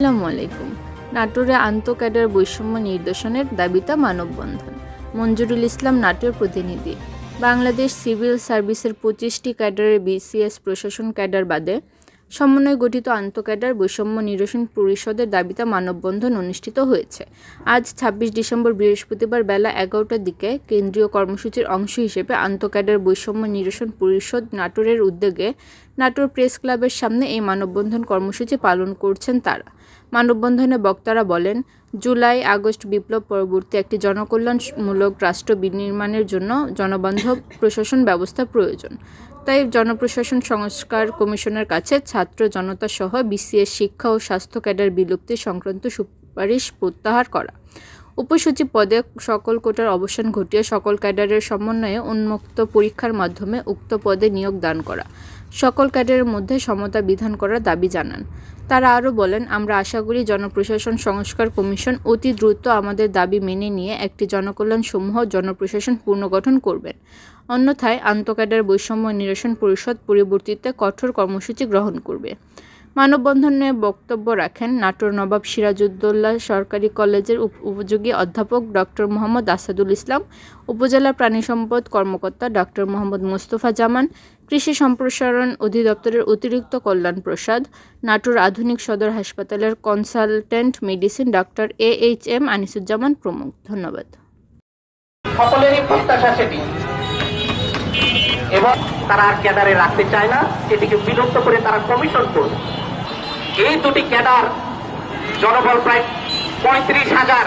আসসালামু আলাইকুম। নাটোরে আন্তঃক্যাডার বৈষম্য নির্দেশনের দাবিতে মানববন্ধন। মঞ্জুরুল ইসলাম নাটোর প্রতিনিধি। বাংলাদেশ সিভিল সার্ভিসের পঁচিশটি ক্যাডারে বিসিএস প্রশাসন ক্যাডার বাদে সমন্বয় গঠিত আন্তঃক্যাডার বৈষম্য নিরসন পরিষদের দাবিতে মানববন্ধন অনুষ্ঠিত হয়েছে। আজ ছাব্বিশ ডিসেম্বর বৃহস্পতিবার বেলা এগারোটার দিকে কেন্দ্রীয় কর্মসূচির অংশ হিসেবে আন্তঃক্যাডার বৈষম্য নিরসন পরিষদ নাটোরের উদ্যোগে নাটোর প্রেস ক্লাবের সামনে এই মানববন্ধন কর্মসূচি পালন করছেন তারা। মানববন্ধনে বক্তারা বলেন, জুলাই আগস্ট বিপ্লব পরবর্তী একটি জনকল্যাণমূলক রাষ্ট্র বিনির্মাণের জন্য জনবান্ধব প্রশাসন ব্যবস্থা প্রয়োজন। তাই জনপ্রশাসন সংস্কার কমিশনের কাছে ছাত্র জনতা সহ বিসিএস শিক্ষা ও স্বাস্থ্য ক্যাডার বিলুপ্তি সংক্রান্ত সুপারিশ প্রত্যাহার করা। উপসচিব পদে সকল কোটার অবসান ঘটিয়ে সকল ক্যাডারের সমন্বয়ে উন্মুক্ত পরীক্ষার মাধ্যমে উক্ত পদে নিয়োগ দান করা। সকল ক্যাডারের মধ্যে সমতা বিধান করার দাবি জানান। তারা আরও বলেন, আমরা আশা করি জনপ্রশাসন সংস্কার কমিশন অতি দ্রুত আমাদের দাবি মেনে নিয়ে একটি জনকল্যাণ সমূহ জনপ্রশাসন পুনর্গঠন করবেন। অন্যথায় আন্তঃক্যাডার বৈষম্য নিরসন পরিষদ পরিবর্তিতে কঠোর কর্মসূচি গ্রহণ করবে। মানববন্ধনে বক্তব্য রাখেন নাটোর নবাব সিরাজউদ্দৌলা সরকারি কলেজের উপযোগী অধ্যাপক ডক্টর মোহাম্মদ আসাদুল ইসলাম, উপজেলা প্রাণী সম্পদ কর্মকর্তা ডক্টর মোহাম্মদ মোস্তফা জামান, কৃষি সম্প্রসারণ অধিদপ্তরের অতিরিক্ত কল্যাণ প্রসাদ, নাটোর আধুনিক সদর হাসপাতালের consultant medicine doctor A H M Anisuzzaman প্রমুখ। ধন্যবাদ। এবং তারা আর ক্যাডারে রাখতে চায় না, সেটিকে বিলুপ্ত করে তারা কমিশন করবে। এই দুটি ক্যাডার জনবল প্রায় পঁয়ত্রিশ হাজার।